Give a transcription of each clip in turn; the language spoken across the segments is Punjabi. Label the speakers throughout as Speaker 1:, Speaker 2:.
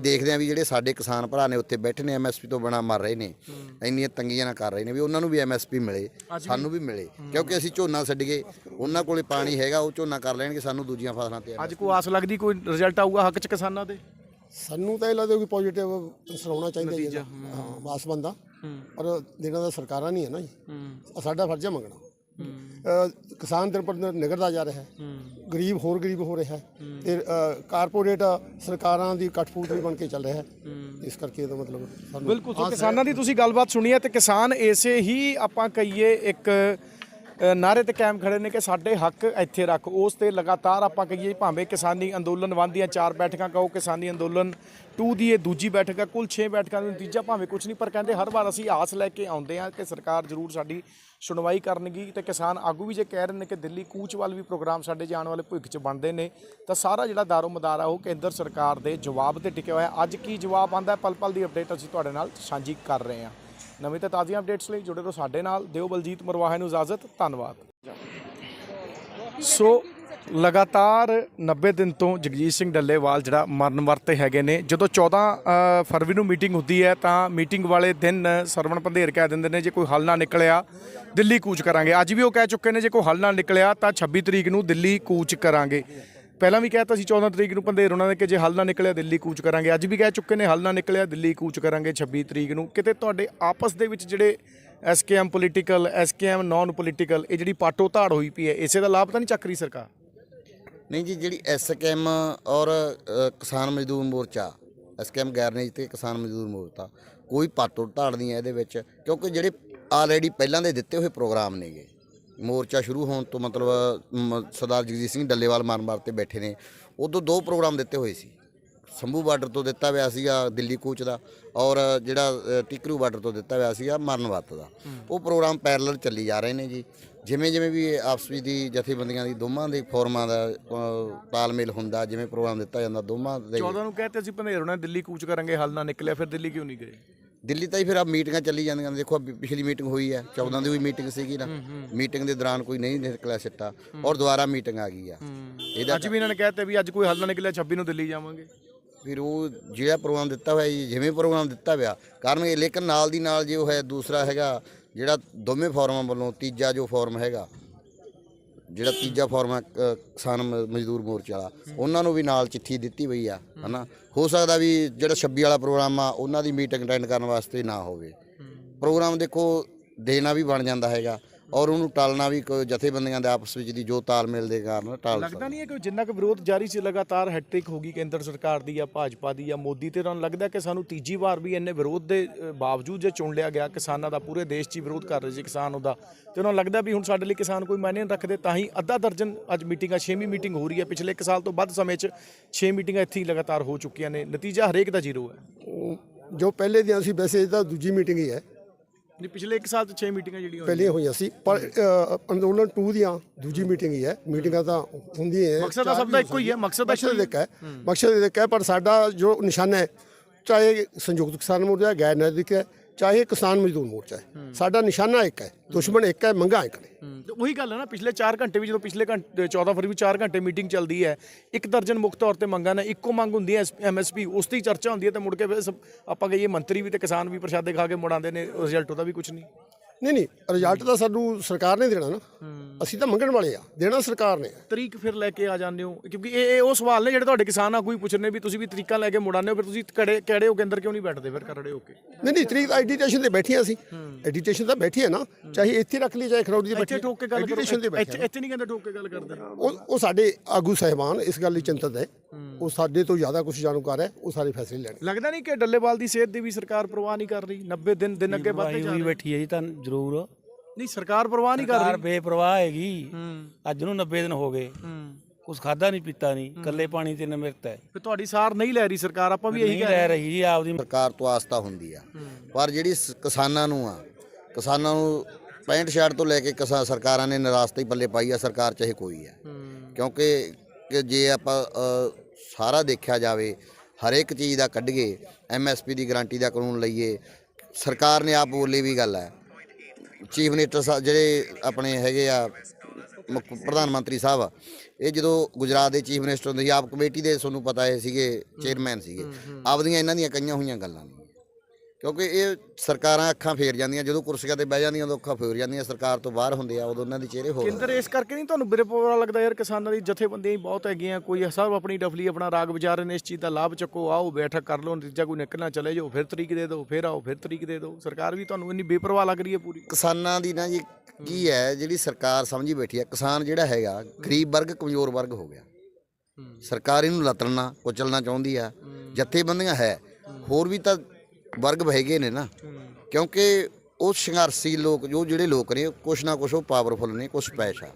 Speaker 1: ਦੇਖਦੇ ਆ ਵੀ ਜਿਹੜੇ ਸਾਡੇ ਕਿਸਾਨ ਭਰਾ ਨੇ ਉੱਥੇ ਬੈਠੇ ਨੇ ਐਮਐਸਪੀ ਤੋਂ ਬਿਨਾ ਮਰ ਰਹੇ ਨੇ। ਇੰਨੀਆਂ ਤੰਗੀਆਂ ਨਾ ਕਰ ਰਹੇ ਨੇ ਵੀ ਉਹਨਾਂ ਨੂੰ ਵੀ ਐਮਐਸਪੀ ਮਿਲੇ ਸਾਨੂੰ ਵੀ ਮਿਲੇ। ਕਿਉਂਕਿ ਅਸੀਂ ਝੋਨਾ ਛੱਡ ਗਏ ਉਹਨਾਂ ਕੋਲੇ ਪਾਣੀ ਹੈਗਾ ਉਹ ਝੋਨਾ ਕਰ ਲੈਣਗੇ ਸਾਨੂੰ ਦੂਜੀਆਂ ਫਸਲਾਂ ਤੇ
Speaker 2: ਅੱਜ ਕੋਈ ਆਸ ਲੱਗਦੀ ਕੋਈ ਰਿਜ਼ਲਟ ਆਊਗਾ ਹੱਕ ਚ ਕਿਸਾਨਾਂ ਦੇ?
Speaker 3: ਸਾਨੂੰ ਤਾਂ ਇਹ ਲੱਗਦਾ ਕਿ ਪੋਜ਼ਿਟਿਵ ਸੁਣਾਉਣਾ ਚਾਹੀਦਾ ਜੀ ਇਹਦਾ। ਹਾਂ। ਬਾਸ ਬੰਦਾ। ਪਰ ਦੇਣਾ ਤਾਂ ਸਰਕਾਰਾਂ ਨਹੀਂ ਹੈ ਨਾ ਜੀ। ਸਾਡਾ ਫਰਜ਼ ਹੈ ਮੰਗਣਾ। ਕਿਸਾਨ ਦਿਨ ਪਰ ਦਿਨ ਨਿਗਰਦਾ ਜਾ ਰਿਹਾ ਹੈ। ਗਰੀਬ ਹੋਰ ਗਰੀਬ ਹੋ ਰਿਹਾ ਹੈ। ਤੇ ਕਾਰਪੋਰੇਟ ਸਰਕਾਰਾਂ ਦੀ ਕਠਪੁਤਲੀ ਬਣ ਕੇ ਚੱਲ ਰਿਹਾ ਹੈ। ਇਸ ਕਰਕੇ ਇਹਦਾ ਮਤਲਬ ਸਾਨੂੰ
Speaker 2: ਬਿਲਕੁਲ ਸੋ ਕਿਸਾਨਾਂ ਦੀ ਤੁਸੀਂ ਗੱਲਬਾਤ ਸੁਣੀ ਹੈ ਤੇ ਕਿਸਾਨ ਇਸੇ ਹੀ ਆਪਾਂ ਕਹੀਏ ਇੱਕ ਅ, ਨਾਅਰੇ ਤੇ ਕਾਇਮ ਖੜੇ ਨੇ ਕਿ ਸਾਡੇ ਹੱਕ ਇੱਥੇ ਰੱਖ। ਉਸ ਤੇ ਲਗਾਤਾਰ ਆਪਾਂ ਕਹੀਏ ਭਾਵੇਂ ਕਿਸਾਨੀ ਅੰਦੋਲਨ ਵੰਨ ਦੀਆਂ ਚਾਰ ਬੈਠਕਾਂ ਕਹੋ ਕਿਸਾਨੀ ਅੰਦੋਲਨ 2 ਦੀ ਇਹ ਦੂਜੀ ਬੈਠਕ ਹੈ ਕੁੱਲ 6 ਬੈਠਕਾਂ ਦਾ ਨਤੀਜਾ ਭਾਵੇਂ ਕੁਝ ਨਹੀਂ ਪਰ ਕਹਿੰਦੇ ਹਰ ਵਾਰ ਅਸੀਂ ਆਸ ਲੈ ਕੇ ਆਉਂਦੇ ਹਾਂ ਕਿ ਸਰਕਾਰ ਜ਼ਰੂਰ ਸਾਡੀ ਸੁਣਵਾਈ ਕਰਨਗੀ ਤੇ ਕਿਸਾਨ ਆਗੂ ਵੀ ਜੇ ਕਹਿ ਰਹੇ ਨੇ ਕਿ ਦਿੱਲੀ ਕੂਚ ਵੱਲ ਵੀ ਪ੍ਰੋਗਰਾਮ ਸਾਡੇ ਜਾਣ ਵਾਲੇ ਭਵਿੱਖ 'ਚ ਬਣਦੇ ਨੇ ਤਾਂ ਸਾਰਾ ਜਿਹੜਾ ਦਾਰੋ ਮਦਾਰ ਆ ਉਹ ਕੇਂਦਰ ਸਰਕਾਰ ਦੇ ਜਵਾਬ ਤੇ ਟਿਕਿਆ ਹੋਇਆ। ਅੱਜ ਕੀ ਜਵਾਬ ਆਂਦਾ ਪਲ ਪਲ ਦੀ ਅਪਡੇਟ ਅਸੀਂ ਤੁਹਾਡੇ ਨਾਲ ਸਾਂਝੀ ਕਰ ਰਹੇ ਹਾਂ। ਨਵੀਂ ਤੇ ਤਾਜ਼ੀਆਂ ਅਪਡੇਟਸ ਲਈ ਜੁੜੇ ਰਹੋ ਸਾਡੇ ਨਾਲ। ਦਿਓ ਬਲਜੀਤ, ਮਰਵਾਹੇ ਨੂੰ ਇਜਾਜ਼ਤ। ਧੰਨਵਾਦ। ਸੋ, ਲਗਾਤਾਰ 90 ਦਿਨ ਤੋਂ ਜਗਜੀਤ ਸਿੰਘ ਡੱਲੇਵਾਲ ਜਿਹੜਾ ਮਰਨ ਵਰਤੇ ਹੈਗੇ ਨੇ। ਜਦੋਂ 14 ਫਰਵਰੀ ਨੂੰ ਮੀਟਿੰਗ ਹੁੰਦੀ ਹੈ, ਤਾਂ ਮੀਟਿੰਗ ਵਾਲੇ ਦਿਨ ਸਰਵਣ ਪੰਧੇਰ ਕਹਿ ਦਿੰਦੇ ਨੇ, ਜੇ ਕੋਈ ਹੱਲ ਨਾ ਨਿਕਲਿਆ, ਦਿੱਲੀ ਕੂਚ ਕਰਾਂਗੇ। ਅੱਜ ਵੀ ਉਹ ਕਹਿ ਚੁੱਕੇ ਨੇ, ਜੇ ਕੋਈ ਹੱਲ ਨਾ ਨਿਕਲਿਆ, ਤਾਂ 26 ਤਰੀਕ ਨੂੰ ਦਿੱਲੀ ਕੂਚ ਕਰਾਂਗੇ। ਪਹਿਲਾਂ ਵੀ ਕਹਿਤਾ ਸੀ 14 ਤਰੀਕ ਨੂੰ ਪੰਧੇਰ ਉਹਨਾਂ ਨੇ ਕਿ ਜੇ ਹੱਲ ਨਾ ਨਿਕਲਿਆ ਦਿੱਲੀ ਕੂਚ ਕਰਾਂਗੇ। ਅੱਜ ਵੀ ਕਹਿ ਚੁੱਕੇ ਨੇ ਹੱਲ ਨਾ ਨਿਕਲਿਆ ਦਿੱਲੀ ਕੂਚ ਕਰਾਂਗੇ 26 ਤਰੀਕ ਨੂੰ। ਕਿਤੇ ਤੁਹਾਡੇ ਆਪਸ ਦੇ ਵਿੱਚ ਜਿਹੜੇ SKM political, SKM non political, ਇਹ ਜਿਹੜੀ ਪਾਟੋ ਧਾੜ ਹੋਈ ਪਈ ਹੈ, ਇਸੇ ਦਾ ਲਾਭ ਤਾਂ ਨਹੀਂ ਚੱਕ ਰਹੀ ਸਰਕਾਰ?
Speaker 1: ਨਹੀਂ ਜੀ, ਜਿਹੜੀ ਐਸਕੇਐਮ ਔਰ ਕਿਸਾਨ ਮਜ਼ਦੂਰ ਮੋਰਚਾ, ਐਸਕੇਐਮ ਗੈਰ ਰਾਜਨੀਤਿਕ ਕਿਸਾਨ ਮਜ਼ਦੂਰ ਮੋਰਚਾ, ਕੋਈ ਪਾਟੋ ਧਾੜ ਨਹੀਂ ਹੈ ਇਹਦੇ ਵਿੱਚ, ਕਿਉਂਕਿ ਜਿਹੜੇ ਆਲਰੇਡੀ ਪਹਿਲਾਂ ਦੇ ਦਿੱਤੇ ਹੋਏ ਪ੍ਰੋਗਰਾਮ ਨੇਗੇ। ਮੋਰਚਾ ਸ਼ੁਰੂ ਹੋਣ ਤੋਂ ਮਤਲਬ ਸਰਦਾਰ ਜਗਜੀਤ ਸਿੰਘ ਡੱਲੇਵਾਲ ਮਾਰਨ ਮਾਰ ਤੇ ਬੈਠੇ ਨੇ। ਉਦੋਂ ਦੋ ਪ੍ਰੋਗਰਾਮ ਦਿੱਤੇ ਹੋਏ ਸੀ। ਸੰਭੂ ਬਾਰਡਰ ਤੋਂ ਦਿੱਤਾ ਹੋਇਆ ਸੀਗਾ ਦਿੱਲੀ ਕੂਚ ਦਾ ਔਰ ਜਿਹੜਾ ਟਿਕਰੂ ਬਾਰਡਰ ਤੋਂ ਦਿੱਤਾ ਹੋਇਆ ਸੀਗਾ ਮਰਨ ਵਰਤ ਦਾ। ਉਹ ਪ੍ਰੋਗਰਾਮ ਪੈਰਲਲ ਚੱਲੀ ਜਾ ਰਹੇ ਨੇ ਜੀ। ਜਿਵੇਂ ਜਿਵੇਂ ਵੀ ਆਪਸ ਵਿੱਚ ਦੀ ਜਥੇਬੰਦੀਆਂ ਦੀ ਦੋਵਾਂ ਦੇ ਫੋਰਮਾਂ ਦਾ ਤਾਲਮੇਲ ਹੁੰਦਾ ਜਿਵੇਂ ਪ੍ਰੋਗਰਾਮ ਦਿੱਤਾ ਜਾਂਦਾ ਦੋਵਾਂ ਦੇ
Speaker 2: 14 ਨੂੰ ਕਹਤੇ ਅਸੀਂ ਪੰਧੇਰ ਉਹਨਾਂ ਦਿੱਲੀ ਕੂਚ ਕਰਾਂਗੇ ਹੱਲ ਨਾ ਨਿਕਲਿਆ ਫਿਰ ਦਿੱਲੀ ਕਿਉਂ ਨਹੀਂ ਗਏ?
Speaker 1: ਦਿੱਲੀ ਤਾਂ ਹੀ ਫਿਰ ਆ ਮੀਟਿੰਗਾਂ ਚੱਲੀ ਜਾਂਦੀਆਂ ਨੇ। ਦੇਖੋ ਆਹ ਪਿਛਲੀ ਮੀਟਿੰਗ ਹੋਈ ਹੈ 14 ਦੀ ਵੀ ਮੀਟਿੰਗ ਸੀਗੀ ਨਾ। ਮੀਟਿੰਗ ਦੇ ਦੌਰਾਨ ਕੋਈ ਨਹੀਂ ਨਿਕਲਿਆ ਸਿੱਟਾ ਔਰ ਦੁਬਾਰਾ ਮੀਟਿੰਗ ਆ ਗਈ ਆ। ਇਹਦਾ
Speaker 2: ਅੱਜ ਵੀ ਇਹਨਾਂ ਨੇ ਕਹਤੇ ਵੀ ਅੱਜ ਕੋਈ ਹੱਲ ਨਾ ਨਿਕਲਿਆ 26 ਨੂੰ ਦਿੱਲੀ ਜਾਵਾਂਗੇ।
Speaker 1: ਫਿਰ ਉਹ ਜਿਹੜਾ ਪ੍ਰੋਗਰਾਮ ਦਿੱਤਾ ਹੋਇਆ ਜੀ ਜਿਵੇਂ ਪ੍ਰੋਗਰਾਮ ਦਿੱਤਾ ਹੋਇਆ ਕਰਨਗੇ ਲੇਕਿਨ ਨਾਲ ਦੀ ਨਾਲ ਜੇ ਉਹ ਹੈ ਦੂਸਰਾ ਹੈਗਾ ਜਿਹੜਾ ਦੋਵੇਂ ਫੋਰਮਾਂ ਵੱਲੋਂ ਤੀਜਾ ਜੋ ਫੋਰਮ ਹੈਗਾ ਜਿਹੜਾ ਤੀਜਾ ਫੋਰਮ ਹੈ ਅ, ਕਿਸਾਨ ਮ- ਮਜ਼ਦੂਰ ਮੋਰਚਾ ਵਾਲਾ ਉਹਨਾਂ ਨੂੰ ਵੀ ਨਾਲ ਚਿੱਠੀ ਦਿੱਤੀ ਪਈ ਆ ਹਨਾ? ਹੋ ਸਕਦਾ ਵੀ ਜਿਹੜਾ 26 ਵਾਲਾ ਪ੍ਰੋਗਰਾਮ ਆ ਉਹਨਾਂ ਦੀ ਮੀਟਿੰਗ ਅਟੈਂਡ ਕਰਨ ਵਾਸਤੇ ਨਾ ਹੋਵੇ। ਪ੍ਰੋਗਰਾਮ ਦੇਖੋ ਦੇਣਾ ਵੀ ਬਣ ਜਾਂਦਾ ਹੈਗਾ। ਔਰ ਉਹਨੂੰ ਟਾਲਣਾ ਵੀ ਕੋਈ ਜਥੇਬੰਦੀਆਂ ਦੇ ਆਪਸ ਵਿੱਚ ਦੀ ਜੋ ਤਾਲਮੇਲ ਦੇ ਕਾਰਨ ਟਾਲ
Speaker 2: ਲੱਗਦਾ ਨਹੀਂ ਹੈ ਕਿ ਜਿੰਨਾ ਕੁ ਵਿਰੋਧ ਜਾਰੀ ਸੀ ਲਗਾਤਾਰ ਹੈਟ੍ਰਿਕ ਹੋ ਗਈ ਕੇਂਦਰ ਸਰਕਾਰ ਦੀ ਜਾਂ ਭਾਜਪਾ ਦੀ ਜਾਂ ਮੋਦੀ ਤੇ ਤੁਹਾਨੂੰ ਲੱਗਦਾ ਕਿ ਸਾਨੂੰ ਤੀਜੀ ਵਾਰ ਵੀ ਇੰਨੇ ਵਿਰੋਧ ਦੇ ਬਾਵਜੂਦ ਜੇ ਚੁਣ ਲਿਆ ਗਿਆ ਕਿਸਾਨਾਂ ਦਾ ਪੂਰੇ ਦੇਸ਼ 'ਚ ਹੀ ਵਿਰੋਧ ਕਰ ਰਹੇ ਸੀ ਕਿਸਾਨ ਉਹਦਾ। ਤੇ ਉਹਨਾਂ ਨੂੰ ਲੱਗਦਾ ਵੀ ਹੁਣ ਸਾਡੇ ਲਈ ਕਿਸਾਨ ਕੋਈ ਮਾਇਨੇ ਨਹੀਂ ਰੱਖਦੇ ਤਾਂ ਹੀ ਅੱਧਾ ਦਰਜਨ ਅੱਜ ਮੀਟਿੰਗਾਂ 6ਵੀਂ ਮੀਟਿੰਗ ਹੋ ਰਹੀ ਹੈ। ਪਿਛਲੇ 1 ਸਾਲ ਤੋਂ ਵੱਧ ਸਮੇਂ 'ਚ 6 ਮੀਟਿੰਗਾਂ ਇੱਥੇ ਹੀ ਲਗਾਤਾਰ ਹੋ ਚੁੱਕੀਆਂ ਨੇ। ਨਤੀਜਾ ਹਰੇਕ ਦਾ ਜ਼ੀਰੋ ਹੈ।
Speaker 3: ਉਹ ਜੋ ਪਹਿਲੇ ਦੀਆਂ ਸੀ ਵੈਸੇ ਇਹ ਤਾਂ ਦੂਜੀ ਮੀਟਿੰਗ ਹੀ ਹੈ।
Speaker 2: ਨਹੀਂ ਪਿਛਲੇ 1 ਸਾਲ 'ਚ 6 ਮੀਟਿੰਗਾਂ ਜਿਹੜੀਆਂ ਹੋਈਆਂ।
Speaker 3: ਪਹਿਲੀਆਂ ਹੋਈਆਂ ਸੀ ਪਰ ਅ, ਅੰਦੋਲਨ 2 ਦੀਆਂ ਦੂਜੀ ਮੀਟਿੰਗ ਹੀ ਹੈ। ਮੀਟਿੰਗਾਂ ਤਾਂ ਹੁੰਦੀਆਂ ਹੈ
Speaker 2: ਮਕਸਦ ਤਾਂ ਸਭ ਦਾ ਇੱਕੋ ਹੀ ਹੈ ਮਕਸਦ ਤਾਂ
Speaker 3: ਇੱਕ ਹੈ ਮਕਸਦ ਇੱਕ ਹੈ ਪਰ ਸਾਡਾ ਜੋ ਨਿਸ਼ਾਨਾ ਹੈ ਚਾਹੇ ਸੰਯੁਕਤ ਕਿਸਾਨ ਮੋਰਚਾ ਹੈ, ਗੈਰ ਨੈਤਿਕ ਹੈ ਚਾਹੇ ਕਿਸਾਨ ਮਜ਼ਦੂਰ ਮੋਰਚਾ ਹੈ। ਸਾਡਾ ਨਿਸ਼ਾਨਾ ਇੱਕ ਹੈ ਦੁਸ਼ਮਣ ਇੱਕ ਹੈ ਮੰਗਾ ਇੱਕ ਨੇ।
Speaker 2: ਤੇ ਉਹੀ ਗੱਲ ਹੈ ਨਾ ਪਿਛਲੇ 4 ਘੰਟੇ ਵੀ ਜਦੋਂ ਪਿਛਲੇ ਘੰਟੇ 14 ਫਰਵਰੀ 4 ਘੰਟੇ ਮੀਟਿੰਗ ਚੱਲਦੀ ਹੈ ਇੱਕ ਦਰਜਨ ਮੁੱਖ ਤੌਰ ਤੇ ਮੰਗਾਂ ਨੇ ਇੱਕੋ ਮੰਗ ਹੁੰਦੀ ਹੈ ਐਮਐਸਪੀ ਉਸ ਦੀ ਚਰਚਾ ਹੁੰਦੀ ਹੈ ਤੇ ਮੁੜ ਕੇ ਆਪਾਂ ਕਹੀਏ ਮੰਤਰੀ ਵੀ ਤੇ ਕਿਸਾਨ ਵੀ ਪ੍ਰਸ਼ਾਦੇ ਖਾ ਕੇ ਮੁੜ ਆਉਂਦੇ ਨੇ ਰਿਜ਼ਲਟ ਉਹਦਾ ਵੀ ਕੁਝ ਨਹੀਂ।
Speaker 3: ਨਹੀਂ ਨਹੀਂ ਰਿਜ਼ਲਟ ਤਾਂ ਸਾਨੂੰ ਸਰਕਾਰ ਨੇ ਦੇਣਾ ਨਾ। ਅਸੀਂ ਤਾਂ ਮੰਗਣ ਵਾਲੇ ਆ ਦੇਣਾ ਸਰਕਾਰ ਨੇ।
Speaker 2: ਤਰੀਕ ਫਿਰ ਲੈ ਕੇ ਆ ਜਾਂਦੇ ਹੋ ਕਿਉਂਕਿ ਇਹ ਇਹ ਉਹ ਸਵਾਲ ਨੇ ਜਿਹੜੇ ਤੁਹਾਡੇ ਕਿਸਾਨ ਆ ਕੋਈ ਪੁੱਛਣੇ ਵੀ ਤੁਸੀਂ ਵੀ ਤਰੀਕਾ ਲੈ ਕੇ ਮੁੜ ਆਉਂਦੇ ਹੋ ਫਿਰ ਤੁਸੀਂ ਕੜੇ ਕਿਹੜੇ ਹੋ ਕੇ ਅੰਦਰ ਕਿਉਂ ਨਹੀਂ ਬੈਠਦੇ ਫਿਰ ਖੜੇ ਹੋ ਕੇ?
Speaker 3: ਨਹੀਂ ਨਹੀਂ ਤਰੀਕ ਐਡੀਟੇਸ਼ਨ ਤੇ ਬੈਠੇ ਹਾਂ। ਅਸੀਂ ਐਡੀਟੇਸ਼ਨ ਤਾਂ ਬੈਠੇ ਆ ਨਾ ਚਾਹੇ ਇੱਥੇ ਰੱਖ ਲਈ ਚਾਹੇ ਖਰੌੜੀ ਦੇ
Speaker 2: ਇੱਥੇ
Speaker 3: ਬੈਠੇ
Speaker 2: ਠੋਕ ਕੇ ਗੱਲ ਕਰੋ।
Speaker 3: ਐਡੀਟੇਸ਼ਨ ਤੇ ਬੈਠੇ
Speaker 2: ਇੱਥੇ ਇੱਥੇ ਨਹੀਂ ਕਹਿੰਦੇ ਠੋਕ ਕੇ ਗੱਲ ਕਰਦੇ।
Speaker 3: ਉਹ ਉਹ ਸਾਡੇ ਆਗੂ ਸਹਿਬਾਨ ਇਸ ਗੱਲ ਲਈ ਚਿੰਤਤ ਹੈ। ਉਹ ਸਾਡੇ ਤੋਂ ਜ਼ਿਆਦਾ ਕੁਝ ਜਾਣੂਕਾਰ ਹੈ ਉਹ ਸਾਰੇ ਫੈਸਲੇ ਲੈਣ।
Speaker 2: ਲੱਗਦਾ ਨਹੀਂ ਕਿ ਡੱਲੇਵਾਲ ਦੀ ਸਿਹਤ ਦੀ ਵੀ ਸਰਕਾਰ ਪਰਵਾਹ ਨਹੀਂ ਕਰ ਰਹੀ 90 ਦਿਨ ਦਿਨ ਅੱਗੇ ਵੱਧਦੇ ਜਾ ਰਹੇ
Speaker 4: ਬੈਠੀ ਹੈ ਜੀ ਤਾਂ ਜ਼ਰੂਰ।
Speaker 2: ਨਹੀਂ ਸਰਕਾਰ ਪਰਵਾਹ ਨਹੀਂ ਕਰ
Speaker 4: ਸਰਕਾਰ
Speaker 2: ਰਹੀ
Speaker 4: ਬੇਪਰਵਾਹ ਹੈਗੀ।
Speaker 2: ਹੂੰ।
Speaker 4: ਅੱਜ ਨੂੰ 90 ਦਿਨ ਹੋ ਗਏ।
Speaker 2: ਹੂੰ।
Speaker 4: ਕੁਛ ਖਾਦਾ ਨਹੀਂ ਪੀਤਾ ਨਹੀਂ। ਕੱਲੇ ਪਾਣੀ ਤੇ ਨਿਮਰਤ ਹੈ।
Speaker 2: ਫਿਰ ਤੁਹਾਡੀ ਸਾਰ ਨਹੀਂ ਲੈ ਰਹੀ ਸਰਕਾਰ ਆਪਾਂ ਵੀ ਇਹੀ
Speaker 4: ਨਹੀਂ
Speaker 2: ਕਹਿ ਰਹੇ
Speaker 4: ਲੈ ਰਹੀ ਜੀ ਆਪਦੀ
Speaker 1: ਸਰਕਾਰ ਤੋਂ ਆਸਤਾ ਹੁੰਦੀ ਆ। ਪਰ ਜਿਹੜੀ ਸ- ਕਿਸਾਨਾਂ ਨੂੰ ਆ ਕਿਸਾਨਾਂ ਨੂੰ 65 ਛਾੜ ਤੋਂ ਲੈ ਕੇ ਕਿਸਾ ਸਰਕਾਰਾਂ ਨੇ ਨਿਰਾਸਤਾ ਹੀ ਪੱਲੇ ਪਾਈ ਆ ਸਰਕਾਰ ਚਾਹੇ ਕੋਈ ਆ। ਕਿਉਂਕਿ ਕਿ ਜੇ ਆਪਾਂ ਅ, ਸਾਰਾ ਦੇਖਿਆ ਜਾਵੇ ਹਰੇਕ ਚੀਜ਼ ਦਾ ਕੱਢੀਏ ਐਮਐਸਪੀ ਦੀ ਗਾਰੰਟੀ ਦਾ ਕਾਨੂੰਨ ਲਈਏ ਸਰਕਾਰ ਨੇ ਆਪ ਬੋਲੀ ਵੀ ਗੱਲ ਹੈ ਚੀਫ ਮਿਨਿਸਟਰ ਸਾਹਿਬ ਜਿਹੜੇ ਆਪਣੇ ਹੈਗੇ ਆ ਮੁੱਖ ਪ੍ਰਧਾਨ ਮੰਤਰੀ ਸਾਹਿਬ ਇਹ ਜਦੋਂ ਗੁਜਰਾਤ ਦੇ ਚੀਫ ਮਿਨਿਸਟਰ ਹੁੰਦੇ ਸੀ ਆਪ ਕਮੇਟੀ ਦੇ ਤੁਹਾਨੂੰ ਪਤਾ ਹੈ ਸੀਗੇ ਚੇਅਰਮੈਨ ਸੀਗੇ। ਆਪਦੀਆਂ ਇਹਨਾਂ ਦੀਆਂ ਕਈਆਂ ਹੋਈਆਂ ਗੱਲਾਂ ਨੇ। ਕਿਉਂਕਿ ਇਹ ਸਰਕਾਰਾਂ ਅੱਖਾਂ ਫੇਰ ਜਾਂਦੀਆਂ ਜਦੋਂ ਕੁਰਸੀਆਂ ਤੇ ਬਹਿ ਜਾਂਦੀਆਂ ਉਦੋਂ ਅੱਖਾਂ ਫੇਰ ਜਾਂਦੀਆਂ ਸਰਕਾਰ ਤੋਂ ਬਾਹਰ ਹੁੰਦੇ ਆ ਉਦੋਂ ਉਹਨਾਂ ਦੇ ਚਿਹਰੇ ਹੋ
Speaker 2: ਕੇਂਦਰ ਇਸ ਕਰਕੇ ਨਹੀਂ ਤੁਹਾਨੂੰ ਬਿਰੇ ਪਵਾ ਲੱਗਦਾ ਯਾਰ ਕਿਸਾਨਾਂ ਦੀ ਜਥੇਬੰਦੀਆਂ ਹੀ ਬਹੁਤ ਹੈਗੀਆਂ ਕੋਈ ਸਭ ਆਪਣੀ ਡਫਲੀ ਆਪਣਾ ਰਾਗ ਵਿਚਾਰ ਰਹੇ ਨੇ ਇਸ ਚੀਜ਼ ਦਾ ਲਾਭ ਚੱਕੋ ਆਓ ਬੈਠਕ ਕਰ ਲਓ ਨਤੀਜਾ ਕੋਈ ਨਿਕਲਣਾ ਚਲੇ ਜਾਓ ਫਿਰ ਤਰੀਕ ਦੇ ਦਿਓ ਫਿਰ ਆਓ ਫਿਰ ਤਰੀਕ ਦੇ ਦਿਓ ਸਰਕਾਰ ਵੀ ਤੁਹਾਨੂੰ ਇੰਨੀ ਬੇਪਰਵਾਹ ਲੱਗ ਰਹੀ ਹੈ ਪੂਰੀ।
Speaker 1: ਕਿਸਾਨਾਂ ਦੀ ਨਾ ਜੀ ਕੀ ਹੈ। ਜਿਹੜੀ ਸਰਕਾਰ ਸਮਝੀ ਬੈਠੀ ਹੈ ਕਿਸਾਨ ਜਿਹੜਾ ਹੈਗਾ ਗਰੀਬ ਵਰਗ ਕਮਜ਼ੋਰ ਵਰਗ ਹੋ ਗਿਆ। ਸਰਕਾਰ ਇਹਨੂੰ ਲਤੜਨਾ ਕੁਚਲਣਾ ਚਾਹੁੰਦੀ ਆ ਜਥੇਬੰਦੀਆਂ ਹੈ। ਹੋਰ ਵੀ ਤਾਂ ਵਰਗ ਹੈਗੇ ਨੇ ਨਾ। ਕਿਉਂਕਿ ਉਹ ਸੰਘਰਸ਼ੀ ਲੋਕ ਜੋ ਜਿਹੜੇ ਲੋਕ ਨੇ ਕੁਛ ਨਾ ਕੁਛ ਉਹ ਪਾਵਰਫੁਲ ਨੇ ਕੁਛ ਪੈਸਾ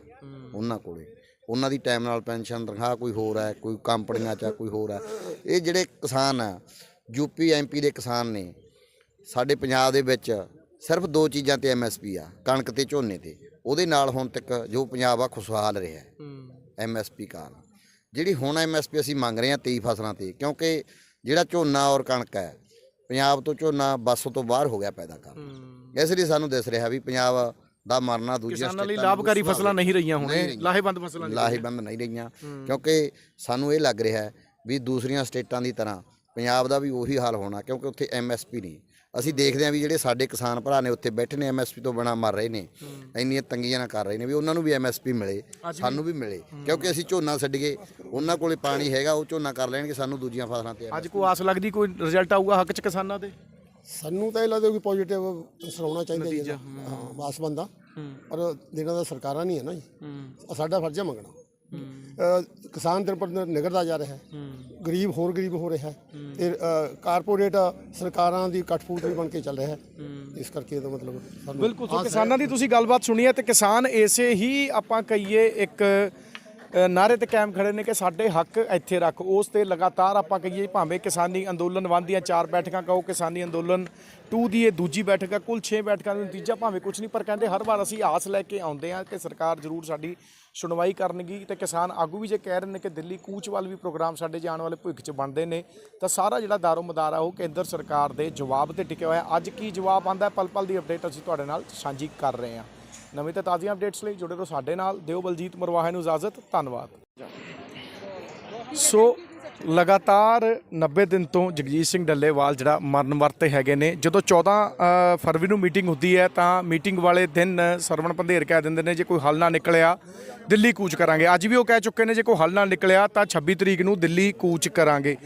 Speaker 1: ਉਹਨਾਂ ਕੋਲੇ। ਉਹਨਾਂ ਦੀ ਟਾਈਮ ਨਾਲ ਪੈਨਸ਼ਨ ਤਨਖਾਹ ਕੋਈ ਹੋਰ ਹੈ ਕੋਈ ਕੰਪਨੀਆਂ 'ਚ ਆ, ਕੋਈ ਹੋਰ ਹੈ। ਇਹ ਜਿਹੜੇ ਕਿਸਾਨ ਆ ਯੂਪੀ ਐਮਪੀ ਦੇ ਕਿਸਾਨ ਨੇ ਸਾਡੇ ਪੰਜਾਬ ਦੇ ਵਿੱਚ ਸਿਰਫ ਦੋ ਚੀਜ਼ਾਂ ਤੇ ਐਮਐਸਪੀ ਆ ਕਣਕ ਤੇ ਝੋਨੇ ਤੇ। ਉਹਦੇ ਨਾਲ ਹੁਣ ਤੱਕ ਜੋ ਪੰਜਾਬ ਆ ਖੁਸ਼ਹਾਲ ਰਿਹਾ ਹੈ। ਐਮਐਸਪੀ ਕਾਰਨ। ਜਿਹੜੀ ਹੁਣ ਐਮਐਸਪੀ ਅਸੀਂ ਮੰਗ ਰਹੇ ਹਾਂ 23 ਫਸਲਾਂ ਤੇ ਕਿਉਂਕਿ ਜਿਹੜਾ ਝੋਨਾ ਔਰ ਕਣਕ ਹੈ ਪੰਜਾਬ ਤੋਂ ਝੋਨਾ ਬੱਸ ਤੋਂ ਬਾਹਰ ਹੋ ਗਿਆ ਪੈਦਾ ਕਰਨ ਇਸ ਲਈ ਸਾਨੂੰ ਦਿਸ ਰਿਹਾ ਵੀ ਪੰਜਾਬ ਦਾ ਮਰਨਾ ਦੂਜੀਆਂ
Speaker 2: ਕਿਸਾਨਾਂ ਲਈ ਲਾਭਕਾਰੀ ਫਸਲਾਂ ਨਹੀਂ ਰਹੀਆਂ ਹੁਣ। ਲਾਹੇਬੰਦ ਫਸਲਾਂ ਨਹੀਂ
Speaker 1: ਲਾਹੇਬੰਦ ਨਹੀਂ ਰਹੀਆਂ। ਕਿਉਂਕਿ ਸਾਨੂੰ ਇਹ ਲੱਗ ਰਿਹਾ ਵੀ ਦੂਸਰੀਆਂ ਸਟੇਟਾਂ ਦੀ ਤਰ੍ਹਾਂ ਪੰਜਾਬ ਦਾ ਵੀ ਉਹੀ ਹਾਲ ਹੋਣਾ ਕਿਉਂਕਿ ਉੱਥੇ ਐਮਐਸਪੀ ਨਹੀਂ। ਅਸੀਂ ਦੇਖਦੇ ਹਾਂ ਵੀ ਜਿਹੜੇ ਸਾਡੇ ਕਿਸਾਨ ਭਰਾ ਨੇ ਉੱਥੇ ਬੈਠੇ ਨੇ ਐਮਐਸਪੀ ਤੋਂ ਬਿਨਾ ਮਰ ਰਹੇ ਨੇ। ਇੰਨੀਆਂ ਤੰਗੀਆਂ ਨਾ ਕਰ ਰਹੇ ਨੇ ਵੀ ਉਹਨਾਂ ਨੂੰ ਵੀ ਐਮਐਸਪੀ ਮਿਲੇ ਸਾਨੂੰ ਵੀ ਮਿਲੇ। ਕਿਉਂਕਿ ਅਸੀਂ ਝੋਨਾ ਛੱਡੀਏ ਉਹਨਾਂ ਕੋਲੇ ਪਾਣੀ ਹੈਗਾ ਉਹ ਝੋਨਾ ਕਰ ਲੈਣਗੇ ਸਾਨੂੰ ਦੂਜੀਆਂ ਫਸਲਾਂ ਤੇ
Speaker 2: ਅੱਜ ਕੋਈ ਆਸ ਲੱਗਦੀ ਕੋਈ ਰਿਜ਼ਲਟ ਆਊਗਾ ਹੱਕ ਚ ਕਿਸਾਨਾਂ ਦੇ?
Speaker 3: ਸਾਨੂੰ ਤਾਂ ਇਹ ਲੱਗਦਾ ਕਿ ਪੋਜ਼ਿਟਿਵ ਅਸਰ ਆਉਣਾ ਚਾਹੀਦਾ ਜੀ। ਹਾਂ। ਬਾਸ ਬੰਦਾ। ਪਰ ਦੇਣਾ ਤਾਂ ਸਰਕਾਰਾਂ ਨਹੀਂ ਹੈ ਨਾ ਜੀ। ਸਾਡਾ ਫਰਜ਼ ਹੈ ਮੰਗਣਾ। ਕਿਸਾਨ ਦਿਨ ਪਰ ਦਿਨ ਨਿਗਰਦਾ ਜਾ ਰਿਹਾ ਹੈ। ਗਰੀਬ ਹੋਰ ਗਰੀਬ ਹੋ ਰਿਹਾ ਹੈ। ਤੇ ਕਾਰਪੋਰੇਟ ਸਰਕਾਰਾਂ ਦੀ ਕਟਫੂਟ ਵੀ ਬਣ ਕੇ ਚੱਲ ਰਿਹਾ ਹੈ। ਇਸ ਕਰਕੇ ਇਹਦਾ ਮਤਲਬ ਸਾਨੂੰ
Speaker 2: ਬਿਲਕੁਲ ਸੋ ਕਿਸਾਨਾਂ ਦੀ ਤੁਸੀਂ ਗੱਲਬਾਤ ਸੁਣੀ ਹੈ ਤੇ ਕਿਸਾਨ ਇਸੇ ਹੀ ਆਪਾਂ ਕਹੀਏ ਇੱਕ ਅ, ਨਾਅਰੇ ਤੇ ਕਾਇਮ ਖੜੇ ਨੇ ਕਿ ਸਾਡੇ ਹੱਕ ਇੱਥੇ ਰੱਖ। ਉਸ ਤੇ ਲਗਾਤਾਰ ਆਪਾਂ ਕਹੀਏ ਭਾਵੇਂ ਕਿਸਾਨੀ ਅੰਦੋਲਨ ਵਾਂਦੀਆਂ ਚਾਰ ਬੈਠਕਾਂ ਕਹੋ ਕਿਸਾਨੀ ਅੰਦੋਲਨ 2 ਦੀ ਇਹ ਦੂਜੀ ਬੈਠਕ ਹੈ ਕੁੱਲ 6 ਬੈਠਕਾਂ ਦਾ ਨਤੀਜਾ ਭਾਵੇਂ ਕੁਝ ਨਹੀਂ ਪਰ ਕਹਿੰਦੇ ਹਰ ਵਾਰ ਅਸੀਂ ਆਸ ਲੈ ਕੇ ਆਉਂਦੇ ਹਾਂ ਕਿ ਸਰਕਾਰ ਜ਼ਰੂਰ ਸਾਡੀ ਸੁਣਵਾਈ ਕਰਨਗੀ ਤੇ ਕਿਸਾਨ ਆਗੂ ਵੀ ਜੇ ਕਹਿ ਰਹੇ ਨੇ ਕਿ ਦਿੱਲੀ ਕੂਚ ਵੱਲ ਵੀ ਪ੍ਰੋਗਰਾਮ ਸਾਡੇ ਜਾਣ ਵਾਲੇ ਭਵਿੱਖ 'ਚ ਬਣਦੇ ਨੇ ਤਾਂ ਸਾਰਾ ਜਿਹੜਾ ਦਾਰੋ ਮਦਾਰ ਆ ਉਹ ਕੇਂਦਰ ਸਰਕਾਰ ਦੇ ਜਵਾਬ ਤੇ ਟਿਕਿਆ ਹੋਇਆ। ਅੱਜ ਕੀ ਜਵਾਬ ਆਂਦਾ ਪਲ ਪਲ ਦੀ ਅਪਡੇਟ ਅਸੀਂ ਤੁਹਾਡੇ ਨਾਲ ਸਾਂਝੀ ਕਰ ਰਹੇ ਹਾਂ। ਨਵੀਂ ਤੇ ਤਾਜ਼ੀਆਂ ਅਪਡੇਟਸ ਲਈ ਜੁੜੇ ਰਹੋ ਸਾਡੇ ਨਾਲ। ਦਿਓ ਬਲਜੀਤ ਮਰਵਾਹਾ ਨੂੰ ਇਜਾਜ਼ਤ। ਧੰਨਵਾਦ। ਸੋ, ਲਗਾਤਾਰ 90 ਦਿਨ ਤੋਂ ਜਗਜੀਤ ਸਿੰਘ ਡੱਲੇਵਾਲ ਜਿਹੜਾ ਮਰਨ ਵਰਤੇ ਹੈਗੇ ਨੇ। ਜਦੋਂ 14 ਫਰਵਰੀ ਨੂੰ ਮੀਟਿੰਗ ਹੁੰਦੀ ਹੈ, ਤਾਂ ਮੀਟਿੰਗ ਵਾਲੇ ਦਿਨ ਸਰਵਣ ਪੰਧੇਰ ਕਹਿ ਦਿੰਦੇ ਨੇ, ਜੇ ਕੋਈ ਹੱਲ ਨਾ ਨਿਕਲਿਆ, ਦਿੱਲੀ ਕੂਚ ਕਰਾਂਗੇ। ਅੱਜ ਵੀ ਉਹ ਕਹਿ ਚੁੱਕੇ ਨੇ, ਜੇ ਕੋਈ ਹੱਲ ਨਾ ਨਿਕਲਿਆ, ਤਾਂ 26 ਤਰੀਕ ਨੂੰ ਦਿੱਲੀ ਕੂਚ ਕਰਾਂਗੇ।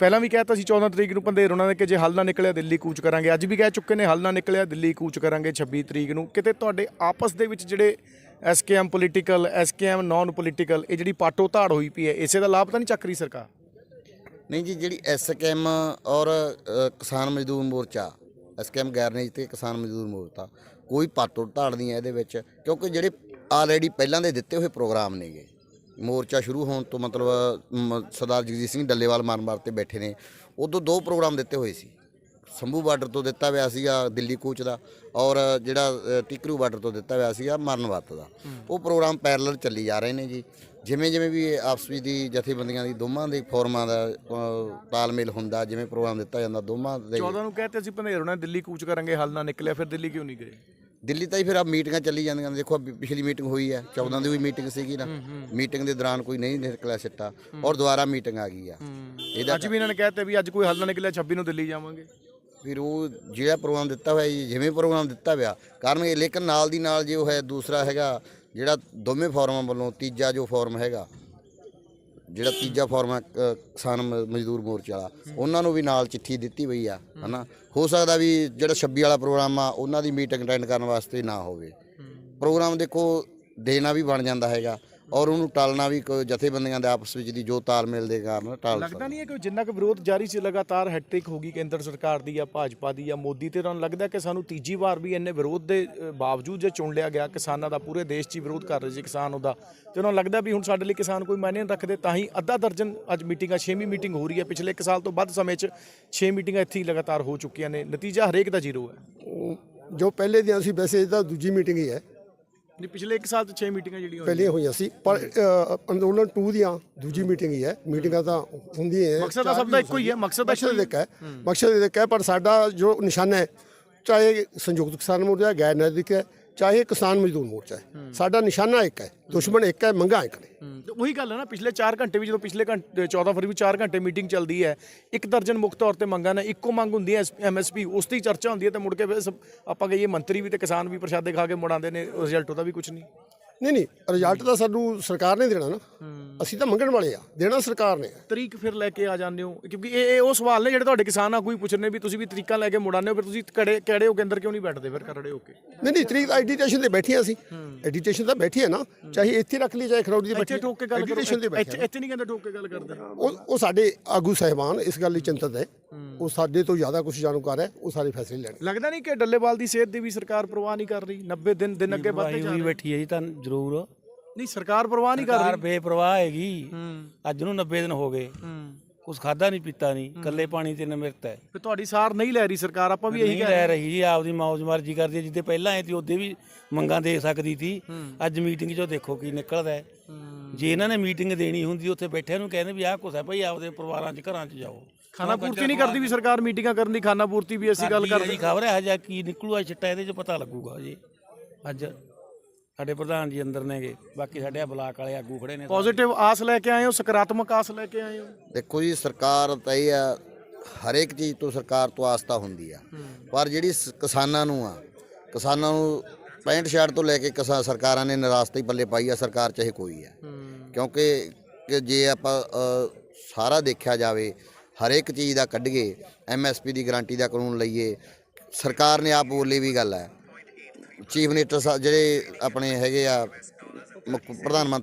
Speaker 2: ਪਹਿਲਾਂ ਵੀ ਕਹਿਤਾ ਸੀ 14 ਤਰੀਕ ਨੂੰ ਪੰਧੇਰ ਉਹਨਾਂ ਨੇ ਕਿ ਜੇ ਹੱਲ ਨਾ ਨਿਕਲਿਆ ਦਿੱਲੀ ਕੂਚ ਕਰਾਂਗੇ। ਅੱਜ ਵੀ ਕਹਿ ਚੁੱਕੇ ਨੇ ਹੱਲ ਨਾ ਨਿਕਲਿਆ ਦਿੱਲੀ ਕੂਚ ਕਰਾਂਗੇ 26 ਤਰੀਕ ਨੂੰ। ਕਿਤੇ ਤੁਹਾਡੇ ਆਪਸ ਦੇ ਵਿੱਚ ਜਿਹੜੇ SKM political SKM non political ਇਹ ਜਿਹੜੀ ਪਾਟੋ ਧਾੜ ਹੋਈ ਪਈ ਹੈ, ਇਸੇ ਦਾ ਲਾਭ ਤਾਂ ਨਹੀਂ ਚੱਕ ਰਹੀ ਸਰਕਾਰ?
Speaker 1: ਨਹੀਂ ਜੀ, ਜਿਹੜੀ ਐਸਕੇਐਮ ਔਰ ਕਿਸਾਨ ਮਜ਼ਦੂਰ ਮੋਰਚਾ, ਐਸਕੇਐਮ ਗੈਰ ਰਾਜਨੀਤਿਕ ਕਿਸਾਨ ਮਜ਼ਦੂਰ ਮੋਰਚਾ, ਕੋਈ ਪਾਟੋ ਧਾੜ ਨਹੀਂ ਹੈ ਇਹਦੇ ਵਿੱਚ, ਕਿਉਂਕਿ ਜਿਹੜੇ ਆਲਰੇਡੀ ਪਹਿਲਾਂ ਦੇ ਦਿੱਤੇ ਹੋਏ ਪ੍ਰੋਗਰਾਮ ਨੇਗੇ। ਮੋਰਚਾ ਸ਼ੁਰੂ ਹੋਣ ਤੋਂ ਮਤਲਬ ਮ, ਸਰਦਾਰ ਜਗਜੀਤ ਸਿੰਘ ਡੱਲੇਵਾਲ ਮਾਰਮਾਰ ਤੇ ਬੈਠੇ ਨੇ। ਉਦੋਂ ਦੋ ਪ੍ਰੋਗਰਾਮ ਦਿੱਤੇ ਹੋਏ ਸੀ। ਸੰਭੂ ਬਾਰਡਰ ਤੋਂ ਦਿੱਤਾ ਹੋਇਆ ਸੀਗਾ ਦਿੱਲੀ ਕੂਚ ਦਾ ਔਰ ਜਿਹੜਾ ਅ, ਟਿਕਰੂ ਬਾਰਡਰ ਤੋਂ ਦਿੱਤਾ ਹੋਇਆ ਸੀਗਾ ਮਰਨਵਤ ਦਾ। ਉਹ ਪ੍ਰੋਗਰਾਮ ਪੈਰਲਲ ਚੱਲੀ ਜਾ ਰਹੇ ਨੇ ਜੀ। ਜਿਵੇਂ ਜਿਵੇਂ ਵੀ ਇਹ ਆਪਸ ਵਿੱਚ ਦੀ ਜਥੇਬੰਦੀਆਂ ਦੀ ਦੋਵਾਂ ਦੇ ਫੋਰਮਾਂ ਦਾ ਅ, ਤਾਲਮੇਲ ਹੁੰਦਾ ਜਿਵੇਂ ਪ੍ਰੋਗਰਾਮ ਦਿੱਤਾ ਜਾਂਦਾ ਦੋਵਾਂ ਦੇ
Speaker 2: 14 ਨੂੰ ਕਹਤੇ ਅਸੀਂ ਪੰਧੇਰ ਉਹਨਾਂ ਦਿੱਲੀ ਕੂਚ ਕਰਾਂਗੇ ਹੱਲ ਨਾ ਨਿਕਲਿਆ ਫਿਰ ਦਿੱਲੀ ਕਿਉਂ ਨਹੀਂ ਗਏ?
Speaker 1: ਦਿੱਲੀ ਤਾਂ ਹੀ ਫਿਰ ਆ ਮੀਟਿੰਗਾਂ ਚੱਲੀ ਜਾਂਦੀਆਂ ਨੇ। ਦੇਖੋ ਆਹ ਪਿ- ਪਿਛਲੀ ਮੀਟਿੰਗ ਹੋਈ ਹੈ 14 ਦੀ ਵੀ ਮੀਟਿੰਗ ਸੀਗੀ ਨਾ। ਮੀਟਿੰਗ ਦੇ ਦੌਰਾਨ ਕੋਈ ਨਹੀਂ ਨਿਕਲਿਆ ਸਿੱਟਾ ਔਰ ਦੁਬਾਰਾ ਮੀਟਿੰਗ ਆ ਗਈ ਆ। ਇਹਦਾ
Speaker 2: ਅੱਜ ਵੀ ਇਹਨਾਂ ਨੇ ਕਹਿਤੇ ਵੀ ਅੱਜ ਕੋਈ ਹੱਲ ਨਾ ਨਿਕਲਿਆ 26 ਨੂੰ ਦਿੱਲੀ ਜਾਵਾਂਗੇ।
Speaker 1: ਫਿਰ ਉਹ ਜਿਹੜਾ ਪ੍ਰੋਗਰਾਮ ਦਿੱਤਾ ਹੋਇਆ ਜੀ ਜਿਵੇਂ ਪ੍ਰੋਗਰਾਮ ਦਿੱਤਾ ਹੋਇਆ ਕਾਰਨ ਇਹ ਲੇਕਿਨ ਨਾਲ ਦੀ ਨਾਲ ਜੋ ਹੈ ਦੂਸਰਾ ਹੈਗਾ ਜਿਹੜਾ ਦੋਵੇਂ ਫੋਰਮਾਂ ਵੱਲੋਂ ਤੀਜਾ ਜੋ ਫੋਰਮ ਹੈਗਾ ਜਿਹੜਾ ਤੀਜਾ ਫੋਰਮ ਹੈ ਅ, ਕਿਸਾਨ ਮ- ਮਜ਼ਦੂਰ ਮੋਰਚਾ ਵਾਲਾ ਉਹਨਾਂ ਨੂੰ ਵੀ ਨਾਲ ਚਿੱਠੀ ਦਿੱਤੀ ਹੋਈ ਆ ਹਨਾ? ਹੋ ਸਕਦਾ ਵੀ ਜਿਹੜਾ 26 ਵਾਲਾ ਪ੍ਰੋਗਰਾਮ ਆ ਉਹਨਾਂ ਦੀ ਮੀਟਿੰਗ ਅਟੈਂਡ ਕਰਨ ਵਾਸਤੇ ਨਾ ਹੋਵੇ। ਪ੍ਰੋਗਰਾਮ ਦੇਖੋ ਦੇਣਾ ਵੀ ਬਣ ਜਾਂਦਾ ਹੈਗਾ। ਔਰ ਉਹਨੂੰ ਟਾਲਣਾ ਵੀ ਕੋਈ ਜਥੇਬੰਦੀਆਂ ਦੇ ਆਪਸ ਵਿੱਚ ਦੀ ਜੋ ਤਾਲਮੇਲ ਦੇ ਕਾਰਨ ਟਾਲ
Speaker 2: ਲੱਗਦਾ ਨਹੀਂ ਹੈ ਕਿ ਜਿੰਨਾ ਕੁ ਵਿਰੋਧ ਜਾਰੀ ਸੀ ਲਗਾਤਾਰ ਹੈਟ੍ਰਿਕ ਹੋ ਗਈ ਕੇਂਦਰ ਸਰਕਾਰ ਦੀ ਜਾਂ ਭਾਜਪਾ ਦੀ ਜਾਂ ਮੋਦੀ ਤੇ ਉਹਨਾਂ ਨੂੰ ਲੱਗਦਾ ਕਿ ਸਾਨੂੰ ਤੀਜੀ ਵਾਰ ਵੀ ਇੰਨੇ ਵਿਰੋਧ ਦੇ ਬਾਵਜੂਦ ਜੇ ਚੁਣ ਲਿਆ ਗਿਆ ਕਿਸਾਨਾਂ ਦਾ ਪੂਰੇ ਦੇਸ਼ 'ਚ ਹੀ ਵਿਰੋਧ ਕਰ ਰਹੇ ਸੀ ਕਿਸਾਨ ਉਹਦਾ। ਤੇ ਉਹਨਾਂ ਨੂੰ ਲੱਗਦਾ ਵੀ ਹੁਣ ਸਾਡੇ ਲਈ ਕਿਸਾਨ ਕੋਈ ਮਾਇਨੇ ਨਹੀਂ ਰੱਖਦੇ ਤਾਂ ਹੀ ਅੱਧਾ ਦਰਜਨ ਅੱਜ ਮੀਟਿੰਗਾਂ 6ਵੀਂ ਮੀਟਿੰਗ ਹੋ ਰਹੀ ਹੈ। ਪਿਛਲੇ 1 ਸਾਲ ਤੋਂ ਵੱਧ ਸਮੇਂ 'ਚ 6 ਮੀਟਿੰਗਾਂ ਇੱਥੇ ਹੀ ਲਗਾਤਾਰ ਹੋ ਚੁੱਕੀਆਂ ਨੇ। ਨਤੀਜਾ ਹਰੇਕ ਦਾ ਜ਼ੀਰੋ ਹੈ।
Speaker 3: ਉਹ ਜੋ ਪਹਿਲੇ ਦੀਆਂ ਸੀ ਵੈਸੇ ਇਹਦਾ ਦੂਜੀ ਮੀਟਿੰਗ ਹੀ ਹੈ।
Speaker 2: ਨਹੀਂ ਪਿਛਲੇ 1 ਸਾਲ 'ਚ 6 ਮੀਟਿੰਗਾਂ ਜਿਹੜੀਆਂ ਹੋਈਆਂ।
Speaker 3: ਪਹਿਲੀਆਂ ਹੋਈਆਂ ਸੀ ਪਰ ਅ, ਅੰਦੋਲਨ 2 ਦੀਆਂ ਦੂਜੀ ਮੀਟਿੰਗ ਹੀ ਹੈ। ਮੀਟਿੰਗਾਂ ਤਾਂ ਹੁੰਦੀਆਂ ਹੈ
Speaker 2: ਮਕਸਦ ਤਾਂ ਸਭ ਦਾ ਇੱਕੋ ਹੀ ਹੈ ਮਕਸਦ ਤਾਂ
Speaker 3: ਮਕਸਦ ਇੱਕ ਹੈ ਮਕਸਦ ਇੱਕ ਹੈ ਪਰ ਸਾਡਾ ਜੋ ਨਿਸ਼ਾਨਾ ਹੈ ਚਾਹੇ ਸੰਯੁਕਤ ਕਿਸਾਨ ਮੋਰਚਾ ਹੈ, ਗੈਰ ਨੈਤਿਕ ਹੈ ਚਾਹੇ ਕਿਸਾਨ ਮਜ਼ਦੂਰ ਮੋਰਚਾ ਹੈ। ਸਾਡਾ ਨਿਸ਼ਾਨਾ ਇੱਕ ਹੈ ਦੁਸ਼ਮਣ ਇੱਕ ਹੈ ਮੰਗਾ ਇੱਕ ਨੇ।
Speaker 2: ਤੇ ਉਹੀ ਗੱਲ ਹੈ ਨਾ ਪਿਛਲੇ 4 ਘੰਟੇ ਵੀ ਜਦੋਂ ਪਿਛਲੇ ਘੰਟੇ 14 ਫਰਵਰੀ 4 ਘੰਟੇ ਮੀਟਿੰਗ ਚੱਲਦੀ ਹੈ ਇੱਕ ਦਰਜਨ ਮੁੱਖ ਤੌਰ ਤੇ ਮੰਗਾਂ ਨੇ ਇੱਕੋ ਮੰਗ ਹੁੰਦੀ ਹੈ ਐਮਐਸਪੀ ਉਸ ਦੀ ਚਰਚਾ ਹੁੰਦੀ ਹੈ ਤੇ ਮੁੜ ਕੇ ਆਪਾਂ ਕਹੀਏ ਮੰਤਰੀ ਵੀ ਤੇ ਕਿਸਾਨ ਵੀ ਪ੍ਰਸ਼ਾਦੇ ਖਾ ਕੇ ਮੁੜ ਆਉਂਦੇ ਨੇ ਰਿਜ਼ਲਟ ਉਹਦਾ ਵੀ ਕੁਝ ਨਹੀਂ।
Speaker 3: ਨਹੀਂ ਨਹੀਂ ਰਿਜ਼ਲਟ ਤਾਂ ਸਾਨੂੰ ਸਰਕਾਰ ਨੇ ਦੇਣਾ ਨਾ। ਅਸੀਂ ਤਾਂ ਮੰਗਣ ਵਾਲੇ ਆ ਦੇਣਾ ਸਰਕਾਰ ਨੇ।
Speaker 2: ਤਰੀਕ ਫਿਰ ਲੈ ਕੇ ਆ ਜਾਂਦੇ ਹੋ ਕਿਉਂਕਿ ਇਹ ਇਹ ਉਹ ਸਵਾਲ ਨੇ ਜਿਹੜੇ ਤੁਹਾਡੇ ਕਿਸਾਨ ਆ ਕੋਈ ਪੁੱਛਣੇ ਵੀ ਤੁਸੀਂ ਵੀ ਤਰੀਕਾ ਲੈ ਕੇ ਮੁੜਾਉਂਦੇ ਹੋ ਫਿਰ ਤੁਸੀਂ ਕੜੇ ਕਿਹੜੇ ਹੋ ਕੇ ਅੰਦਰ ਕਿਉਂ ਨਹੀਂ ਬੈਠਦੇ ਫਿਰ ਖੜੇ ਹੋ ਕੇ?
Speaker 3: ਨਹੀਂ ਨਹੀਂ ਤਰੀਕ ਐਡੀਟੇਸ਼ਨ ਤੇ ਬੈਠੇ ਹਾਂ। ਅਸੀਂ ਐਡੀਟੇਸ਼ਨ ਤਾਂ ਬੈਠੇ ਆ ਨਾ ਚਾਹੇ ਇੱਥੇ ਰੱਖ ਲਈ ਚਾਹੇ ਖਰੌੜੀ ਦੇ ਬੈਠੇ
Speaker 2: ਇੱਥੇ ਠੋਕ ਕੇ ਗੱਲ ਕਰੋ।
Speaker 3: ਐਡੀਟੇਸ਼ਨ ਤੇ ਬੈਠੇ
Speaker 2: ਇੱਥੇ ਨਹੀਂ ਕਹਿੰਦੇ ਠੋਕ ਕੇ ਗੱਲ ਕਰਦੇ।
Speaker 3: ਉਹ ਉਹ ਸਾਡੇ ਆਗੂ ਸਹਿਬਾਨ ਇਸ ਗੱਲ ਲਈ ਚਿੰਤਤ ਹੈ। ਉਹ ਸਾਡੇ ਤੋਂ ਜ਼ਿਆਦਾ ਕੁਝ ਜਾਣੂਕਾਰ ਹੈ ਉਹ ਸਾਰੇ ਫੈਸਲੇ ਲੈਣ
Speaker 2: ਲੱਗਦਾ ਨਹੀਂ ਕਿ ਡੱਲੇਵਾਲ ਦੀ ਸਿਹਤ ਦੀ ਵੀ ਸਰਕਾਰ ਪ੍ਰਵਾਹ ਨਹੀਂ ਕਰ ਰਹੀ? 90 ਦਿਨ ਦਿਨ ਅੱਗੇ ਵੱਧਦੇ ਜਾ ਰਹੇ।
Speaker 4: ਬੈਠੀ ਹੈ ਜੀ ਤਾਂ ਜ਼ਰੂਰ।
Speaker 2: ਨਹੀਂ ਸਰਕਾਰ ਪ੍ਰਵਾਹ ਨਹੀਂ ਕਰ
Speaker 4: ਸਰਕਾਰ
Speaker 2: ਰਹੀ।
Speaker 4: ਬੇਪਰਵਾਹ ਹੈਗੀ। ਅੱਜ ਨੂੰ 90 ਦਿਨ ਹੋ ਗਏ। ਕੁਛ ਖਾਦਾ ਨਹੀਂ ਪੀਤਾ ਨਹੀਂ। ਕੱਲੇ ਪਾਣੀ ਤੇ ਨਿਮਰਤ ਹੈ।
Speaker 2: ਫਿਰ ਤੁਹਾਡੀ ਸਾਰ ਨਹੀਂ ਲੈ ਰਹੀ ਸਰਕਾਰ ਆਪਾਂ ਵੀ ਇਹੀ
Speaker 4: ਨਹੀਂ ਲੈ ਰਹੀ ਜੀ ਆਪਦੀ ਮੌਜ ਮਰਜ਼ੀ ਕਰਦੀ ਹੈ। ਜਿੱਦੇ ਪਹਿਲਾਂ ਆਏ ਸੀ ਉਹਦੇ ਵੀ ਮੰਗਾਂ ਦੇ ਸਕਦੀ ਸੀ। ਅੱਜ ਮੀਟਿੰਗ 'ਚੋਂ ਦੇਖੋ ਕੀ ਨਿਕਲਦਾ ਹੈ। ਜੇ ਇਹਨਾਂ ਨੇ ਮੀਟਿੰਗ ਦੇਣੀ ਹੁੰਦੀ ਉੱਥੇ ਬੈਠਿਆਂ ਨੂੰ ਕਹਿੰਦੇ ਵੀ ਆਹ ਕੁਛ ਹੈ ਭਾਈ ਆਪਦੇ ਪਰਿਵਾਰਾਂ 'ਚ ਘਰਾਂ 'ਚ ਜਾਓ।
Speaker 2: ਖਾਣਾ ਪੂਰਤੀ ਨਹੀਂ ਕਰਦੀ ਵੀ ਸਰਕਾਰ ਮੀਟਿੰਗਾਂ ਕਰਨ ਦੀ ਖਾਣਾ ਪੂਰਤੀ ਵੀ ਅਸੀਂ ਗੱਲ
Speaker 4: ਕਰ
Speaker 2: ਕਰਦੇ।
Speaker 4: ਜੀ ਖਬਰ ਹੈ ਹਜਾ ਕੀ ਨਿਕਲੂਗਾ ਛਿੱਟਾ ਇਹਦੇ 'ਚ ਪਤਾ ਲੱਗੂਗਾ ਜੀ ਅੱਜ ਸਾਡੇ ਪ੍ਰਧਾਨ ਜੀ ਅੰਦਰ ਨੇਗੇ ਬਾਕੀ ਸਾਡੇ ਆ ਬਲਾਕ ਵਾਲੇ ਆਗੂ ਖੜੇ ਨੇ।
Speaker 2: ਪੋਜ਼ਿਟਿਵ ਆਸ ਲੈ ਕੇ ਆਏ ਹੋ ਸਕਾਰਾਤਮਕ ਆਸ ਲੈ ਕੇ ਆਏ ਹੋ?
Speaker 1: ਦੇਖੋ ਜੀ ਸਰਕਾਰ ਤਾਂ ਇਹ ਆ ਹਰੇਕ ਚੀਜ਼ ਤੋਂ ਸਰਕਾਰ ਤੋਂ ਆਸਤਾ ਹੁੰਦੀ ਆ। ਪਰ ਜਿਹੜੀ ਸ- ਕਿਸਾਨਾਂ ਨੂੰ ਆ ਕਿਸਾਨਾਂ ਨੂੰ 65 ਛਾੜ ਤੋਂ ਲੈ ਕੇ ਕਿਸਾ ਸਰਕਾਰਾਂ ਨੇ ਨਿਰਾਸਤਾ ਹੀ ਪੱਲੇ ਪਾਈ ਆ ਸਰਕਾਰ ਚਾਹੇ ਕੋਈ ਆ। ਕਿਉਂਕਿ ਕਿ ਜੇ ਆਪਾਂ ਅ, ਸਾਰਾ ਦੇਖਿਆ ਜਾਵੇ ਹਰੇਕ ਚੀਜ਼ ਦਾ ਕੱਢੀਏ ਐਮਐਸਪੀ ਦੀ ਗਾਰੰਟੀ ਦਾ ਕਾਨੂੰਨ ਲਈਏ, ਸਰਕਾਰ ਨੇ ਆਪ ਬੋਲੀ ਵੀ ਗੱਲ ਹੈ। ਚੀਫ ਮਿਨਿਸਟਰ ਸਾਹਿਬ ਜਿਹੜੇ ਆਪਣੇ ਹੈਗੇ ਆ, ਮੁੱਖ, ਪ੍ਰਧਾਨ ਮੰਤਰੀ